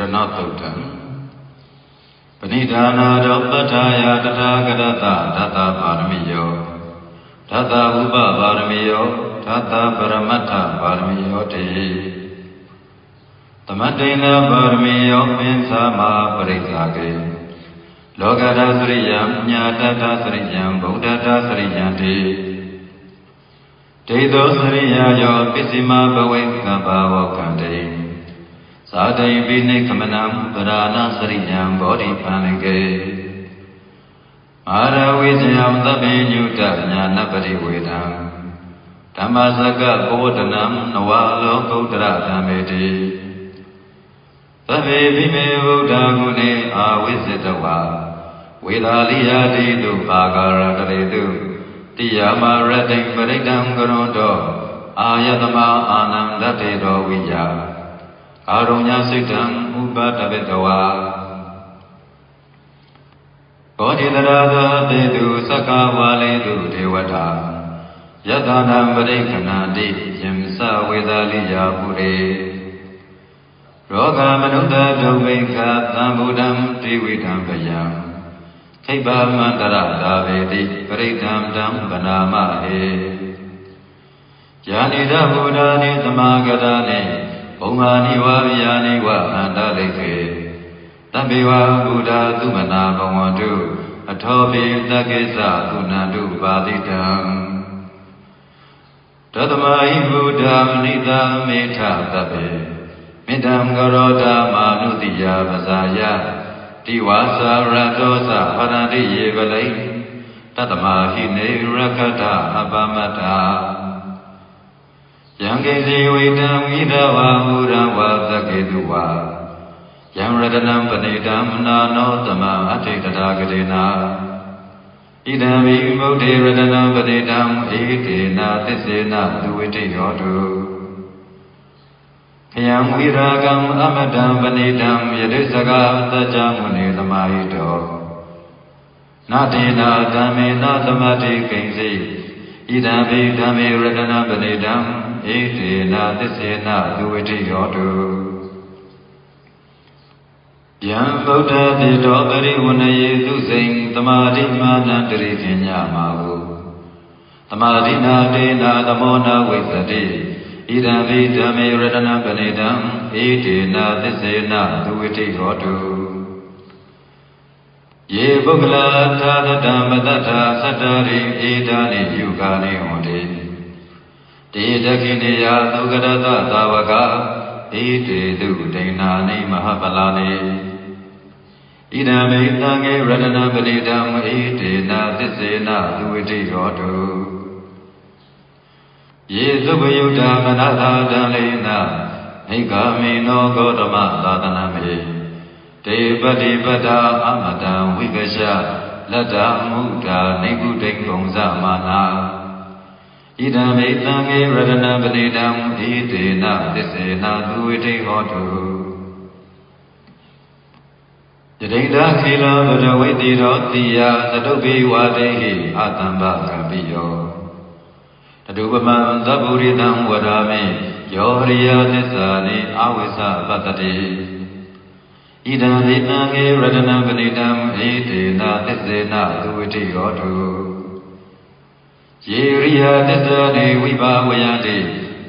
ရဏသုတ်တံပဏိဒါနာရောပဋ္ဌာယတထာဂရတဓတ္တပါရမီယောဓတ္တဥပပါရမီယောဓတ္တပရမတ္ထပါရမီယောတေသမတေနပါရမီယောပင်သာမပရိစ္ဆာကေလောကဓာစရိယံညာတတစရိယံဗုဒ္ဓတစရိယံတေဒိသောစရိယယောပစ္စည်းမဘဝေကမ္ဘာဝကံတေ သာတိပိနိခမနံပရာဏစရိယံဘောဓိပန္နကေအာရဝိဇယံသဗ္ဗညုတညာနပရိဝေဒံဓမ္မစကဘောဓနံနဝလောကုတ္တရဓမ္မေတိသဗ္ဗေဘိမေဗုဒ္ဓဂုဏေအာဝိဇ္ဇတဝါဝေသာလိယာတိတုပါကာရတရေတုတိယမရတိပရိဒံကရွန်တောအာယတမအာနန္ဒတေတော်ဝိယ အာရုံညာစိတ်တံဥပတပိတဝါဘောဓိတရာသတေတုသက္ကဝါလေတုဒေဝတာယတနာပရိခဏတိယံစဝေသာလိယာပုရေရောဂမနုဿဒုဝိခသံဗုဒ္ဓံတိဝိဓံပယံခိဗ္ဗမန္တရသာဝေတိပရိဒံတံဗနာမဟေယာနိဒဗုဒ္ဓာနိသမာဂတာနိ ဘုံမာနိဝါဗျာနိဝအန္တလိခေတဗ္ဗေဝဘုဒ္ဓသုမနာဘဝတုအထောပိတကိစ္စကုဏန္တုပါတိတံတသမဟိဘုဒ္ဓမနိတမေထတဗ္ဗေမေတ္တံကရောဓမာနုတိယပဇာယတိဝါစာရတောသဟရတိယေပလိတတမဟိနေရကတအပမတ္တာ ယံကေစီဝိတံဝိဒဝါမူရဝါသကေတုဝါယံရတနံပဏိတံနာနောသမအဋ္ဌိတထာဂတိနာဣဒံဝိမုဒ္ဓေရတနံပဏိတံဧတေနာသစ္စေနာသူဝိတိယောတုခယံဝိရာကံအမတံပဏိတံယတိစကာသัจ जा မုနေသမာဟိတောနာတေနာဓမ္မေနာသမတိကိဉ္စီဣဒံဘိဓမ္မေရတနာပဏိတံ ဣတိနာသစ္စေနာလူဝိတိယောတုယံဗုဒ္ဓတိတောပရိဝဏယေသူစိံသမာဓိမာနံတရိပညာမာဟုသမာဓိနာတေနာသမောနာဝိသတိဣဒံဘိဓမ္မေရတနာပဏိတံဣတိနာသစ္စေနာလူဝိတိယောတုယေပုဂ္ဂလာသာတတံမတ္ထာသတ္တရိဧတာနိယုကာနိဟောတိ တေတခိနေယသုကရတသာဝကဣတေတုဒိဏာနိမဟာပလာနိဣဒံမေသံဃေရတနာပရိဒံဣတေနာသစ္စေနာသူဝိတိရောတုယေသုဘယုဒ္ဓမနသာတံလေနာအိကာမိနောဂေါတမသာသနာမေတေပတိပဒာအမတံဝိကရှလတ္တမုဒ္ဓနိဗ္ဗုဒိကုံဇမာနာ ဣဒံမေသံဃေရတနာပတိတံဣတေနသစ္စေနာသူဝိတိဟောတုယတိတခေလောဗရဝိတိရောတိယသတုပိဝါတေဟိအာတံဘကံပိယောတတုပမံသဗ္ဗုရိတံဝရာမိယောဟရိယသစ္စာနိအဝိသပတ္တိဣဒံသေနံခေရတနာပတိတံဣတေနသစ္စေနာသူဝိတိဟောတု ယေရိယတတနေဝိဘာဝယတိ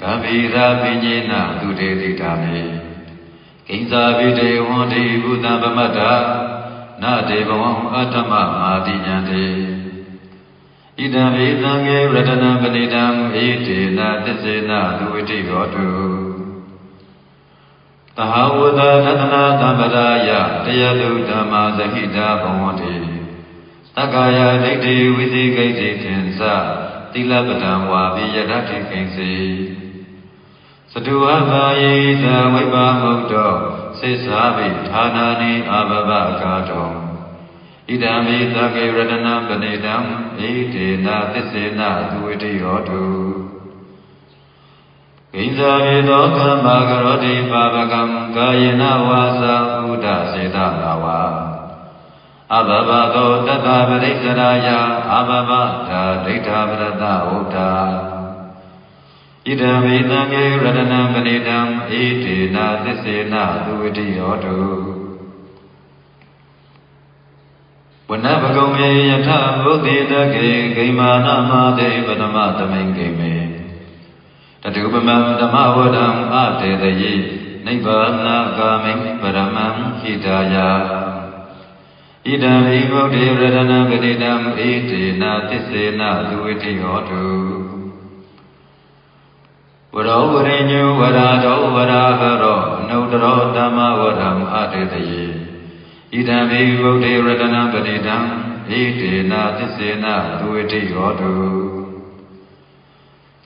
ကံဗီရာပညေနသူတေတိတာမေကိဉ္စာပိတေဝန္တိဘုဒ္ဓဗမတ္တာနာတေဘဝံအတ္တမမာတိယံတေဣဒံဧသံဃေရတနံပဏိတံဣတေနသစ္စေနသူဝိတိဟောတုသဟဝတသတနာသမ္ပရာယတရားလူဓမ္မာသဟိတာဘဝန္တိသက္ကာယဒိဋ္ဌိဝိသိကိဋ္ဌိသင်္စ သီလပဒံဝါပိယတ္ထိကိဉ္စီသတုဝဘာယေသဝိပါမုတ်တောစိစ္ဆာပိဌာနာနိအဘဘကာတောဣဒံမိသကေရတနာပဏိတံဣတေနသစ္စေနသူဝိတိဟောတုကိဉ္စာရေသောကမ္မာကရောတိပါပကံကာယေနဝါစာဥဒစေတနာဝါ အဘဘသောတတ္တပရိစ္ဆရာယအဘဘဓာဒိဋ္ဌပရတဝုဒ္ဓဣဣဒံဝေသံဃေရတနံပဏိတံဣတိနာသစ္စေနသူဝတိယောတုဝနဘဂုံမေယထဘုဒ္ဓေတကေဂိမာနမတေပထမသမိန်ဂိမေတတုပမံဓမ္မဝဒံအတေတယေနိဗ္ဗာနဂာမိပရမံဟိတာယ ဣဒံဟိဗုဒ္ဓေရတနံပဏိတံဣတိနာသစ္စေနသူဝတိယောတုဝရောဝရိညုဝရာတောဝရာဟရောအနုတ္တရောဓမ္မဝရံအတေတယေဣဒံဘိဗုဒ္ဓေရတနာပတိတံဣတေနာသစ္စေနာဒုဝတိဟောတု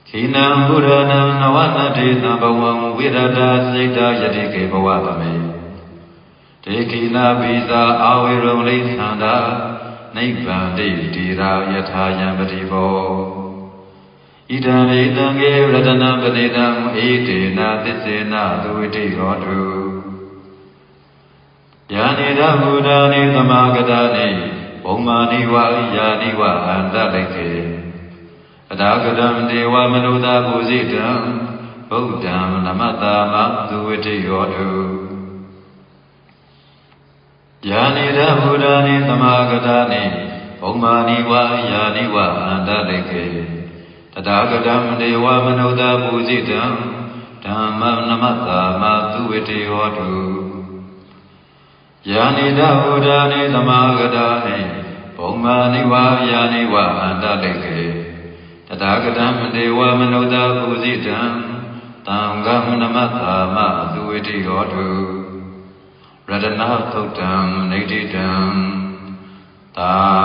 ခိနံဘုရဏံနဝနတိသံဘဝံဝိရဒစိတ်တယတိကေဘဝသမေ တေခိနာဘိဇာအာဝေရုံလိသန္တာနိဗ္ဗာန်တိတိရာယထာယံပတိဘောဣဒံဧတံကေရတနာပတိတံဣတေနာသစ္စေနာသဝိတိဟောတုယာနိဒဗုဒ္ဓာနိသမာဂတာနိဘုံမာနိဝယာနိဝအန္တလိခေအဒါဂတံဒေဝမနုဿပူဇိတံဗုဒ္ဓံနမတ္တာမသဝိတိဟောတု ယာနိဒဗုဒ္ဓာနိသမာဂတာနိဘုံမာနိဝယာနိဝအန္တလိခေတထာဂတံဒေဝမနုဿပူဇိတံဓမ္မနမတ္တာမသူဝတိဟောတုယာနိတဝုဒာနိသမာဂတာနိဘုံမာနိဝါယာနိဝအန္တလိကေတထာဂတံဒေဝမနုဿပူဇိတံတံဃံနမတ္တာမသူဝတိဟောတု ရတနာသုတ်တံနေတိတံသာဓုသာ